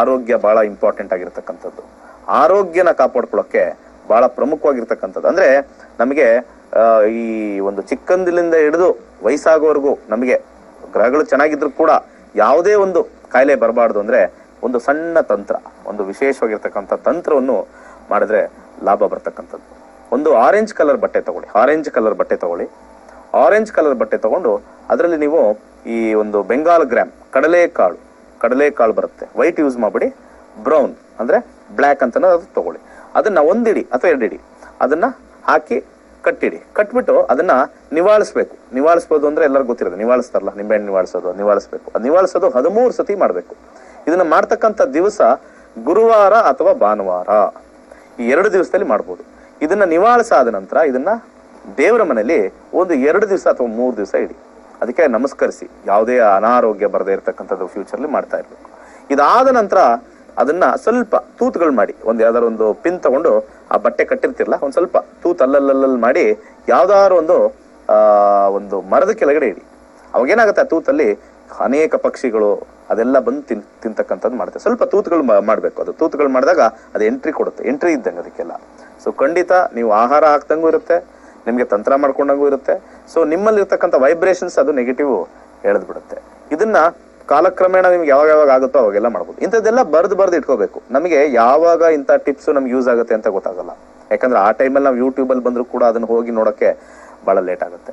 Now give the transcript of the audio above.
ಆರೋಗ್ಯ ಬಹಳ ಇಂಪಾರ್ಟೆಂಟ್ ಆಗಿರ್ತಕ್ಕಂಥದ್ದು. ಆರೋಗ್ಯನ ಕಾಪಾಡ್ಕೊಳ್ಳೋಕ್ಕೆ ಬಹಳ ಪ್ರಮುಖವಾಗಿರ್ತಕ್ಕಂಥದ್ದು. ಅಂದ್ರೆ ನಮಗೆ ಈ ಒಂದು ಚಿಕ್ಕಂದಿಲಿಂದ ಹಿಡಿದು ವಯಸ್ಸಾಗೋವರೆಗೂ ನಮಗೆ ಗ್ರಹಗಳು ಚೆನ್ನಾಗಿದ್ರು ಕೂಡ ಯಾವುದೇ ಒಂದು ಕಾಯಿಲೆ ಬರಬಾರ್ದು ಅಂದ್ರೆ ಒಂದು ಸಣ್ಣ ತಂತ್ರ, ಒಂದು ವಿಶೇಷವಾಗಿರ್ತಕ್ಕಂಥ ತಂತ್ರವನ್ನು ಮಾಡಿದ್ರೆ ಲಾಭ ಬರ್ತಕ್ಕಂಥದ್ದು. ಒಂದು ಆರೆಂಜ್ ಕಲರ್ ಬಟ್ಟೆ ತಗೊಳ್ಳಿ. ಆರೆಂಜ್ ಕಲರ್ ಬಟ್ಟೆ ತಗೊಳ್ಳಿ. ಆರೆಂಜ್ ಕಲರ್ ಬಟ್ಟೆ ತಗೊಂಡು ಅದರಲ್ಲಿ ನೀವು ಈ ಒಂದು ಬೆಂಗಾಲ್ ಗ್ರಾಮ್ ಕಡಲೆಕಾಳು ಕಡಲೆಕಾಳು ಬರುತ್ತೆ. ವೈಟ್ ಯೂಸ್ ಮಾಡ್ಬಿಡಿ. ಬ್ರೌನ್ ಅಂದ್ರೆ ಬ್ಲ್ಯಾಕ್ ಅಂತ ಅದು ತಗೊಳ್ಳಿ. ಅದನ್ನ ಒಂದಿಡಿ ಅಥವಾ ಎರಡಿಡಿ. ಅದನ್ನ ಹಾಕಿ ಕಟ್ಟಿಡಿ. ಕಟ್ಬಿಟ್ಟು ಅದನ್ನ ನಿವಾಳಿಸ್ಬೇಕು. ನಿವಾಳಿಸ್ಬೋದು ಅಂದ್ರೆ ಎಲ್ಲರಿಗೂ ಗೊತ್ತಿರೋದು. ನಿವಾಳಿಸ್ತಾರಲ್ಲ ನಿಂಬೆಹಣ್ಣು ನಿವಾಳಿಸೋದು ನಿವಾಳಿಸ್ಬೇಕು. ಅದು ನಿವಾಳಿಸೋದು ಹದಿಮೂರು ಸತಿ ಮಾಡಬೇಕು. ಇದನ್ನ ಮಾಡ್ತಕ್ಕಂಥ ದಿವಸ ಗುರುವಾರ ಅಥವಾ ಭಾನುವಾರ. ಈ ಎರಡು ದಿವಸದಲ್ಲಿ ಮಾಡ್ಬೋದು. ಇದನ್ನ ನಿವಾಳಿಸಾದ ನಂತರ ಇದನ್ನ ದೇವರ ಮನೆಯಲ್ಲಿ ಒಂದು ಎರಡು ದಿವಸ ಅಥವಾ ಮೂರು ದಿವಸ ಇಡಿ. ಅದಕ್ಕೆ ನಮಸ್ಕರಿಸಿ. ಯಾವುದೇ ಅನಾರೋಗ್ಯ ಬರದೇ ಇರತಕ್ಕಂಥದ್ದು ಫ್ಯೂಚರ್ಲಿ ಮಾಡ್ತಾ ಇರಬೇಕು. ಇದಾದ ನಂತರ ಅದನ್ನ ಸ್ವಲ್ಪ ತೂತುಗಳು ಮಾಡಿ. ಒಂದು ಯಾವ್ದಾದ್ರು ಒಂದು ಪಿನ್ ತಗೊಂಡು ಆ ಬಟ್ಟೆ ಕಟ್ಟಿರ್ತಿರಲ್ಲ, ಒಂದು ಸ್ವಲ್ಪ ತೂತ್ ಅಲ್ಲಲ್ಲಲ್ಲಿ ಮಾಡಿ ಯಾವ್ದಾದ್ರು ಒಂದು ಒಂದು ಮರದ ಕೆಳಗಡೆ ಇಡಿ. ಅವಾಗ ಏನಾಗುತ್ತೆ, ಆ ತೂತಲ್ಲಿ ಅನೇಕ ಪಕ್ಷಿಗಳು ಅದೆಲ್ಲ ಬಂದು ತಿನ್, ತಿಂತಕ್ಕಂಥದ್ದು ಮಾಡುತ್ತೆ. ಸ್ವಲ್ಪ ತೂತುಗಳು ಮಾಡ್ಬೇಕು ಅದು. ತೂತುಗಳು ಮಾಡಿದಾಗ ಅದು ಎಂಟ್ರಿ ಕೊಡುತ್ತೆ. ಎಂಟ್ರಿ ಇದ್ದಂಗೆ ಅದಕ್ಕೆಲ್ಲ. ಸೊ ಖಂಡಿತ ನೀವು ಆಹಾರ ಹಾಕ್ದಂಗೂ ಇರುತ್ತೆ. ನಿಮ್ಗೆ ತಂತ್ರ ಮಾಡ್ಕೊಂಡಂಗೂ ಇರುತ್ತೆ. ಸೊ ನಿಮ್ಮಲ್ಲಿ ಇರ್ತಕ್ಕಂಥ ವೈಬ್ರೇಷನ್ಸ್ ಅದು ನೆಗೆಟಿವ್ ಬಿಡುತ್ತೆ ಇದನ್ನ ಕಾಲಕ್ರಮೇಣ ನಿಮ್ಗೆ ಯಾವಾಗ ಯಾವಾಗ ಆಗುತ್ತೋ ಅವಾಗೆಲ್ಲ ಮಾಡ್ಬೋದು. ಇಂಥದ್ದೆಲ್ಲ ಬರ್ದು ಬರ್ದು ಇಟ್ಕೋಬೇಕು. ನಮಗೆ ಯಾವಾಗ ಇಂಥ ಟಿಪ್ಸ್ ನಮ್ಗೆ ಯೂಸ್ ಆಗುತ್ತೆ ಅಂತ ಗೊತ್ತಾಗಲ್ಲ. ಯಾಕಂದ್ರೆ ಆ ಟೈಮಲ್ಲಿ ನಾವು ಯೂಟ್ಯೂಬಲ್ಲಿ ಬಂದರೂ ಕೂಡ ಅದನ್ನು ಹೋಗಿ ನೋಡೋಕ್ಕೆ ಭಾಳ ಲೇಟ್ ಆಗುತ್ತೆ.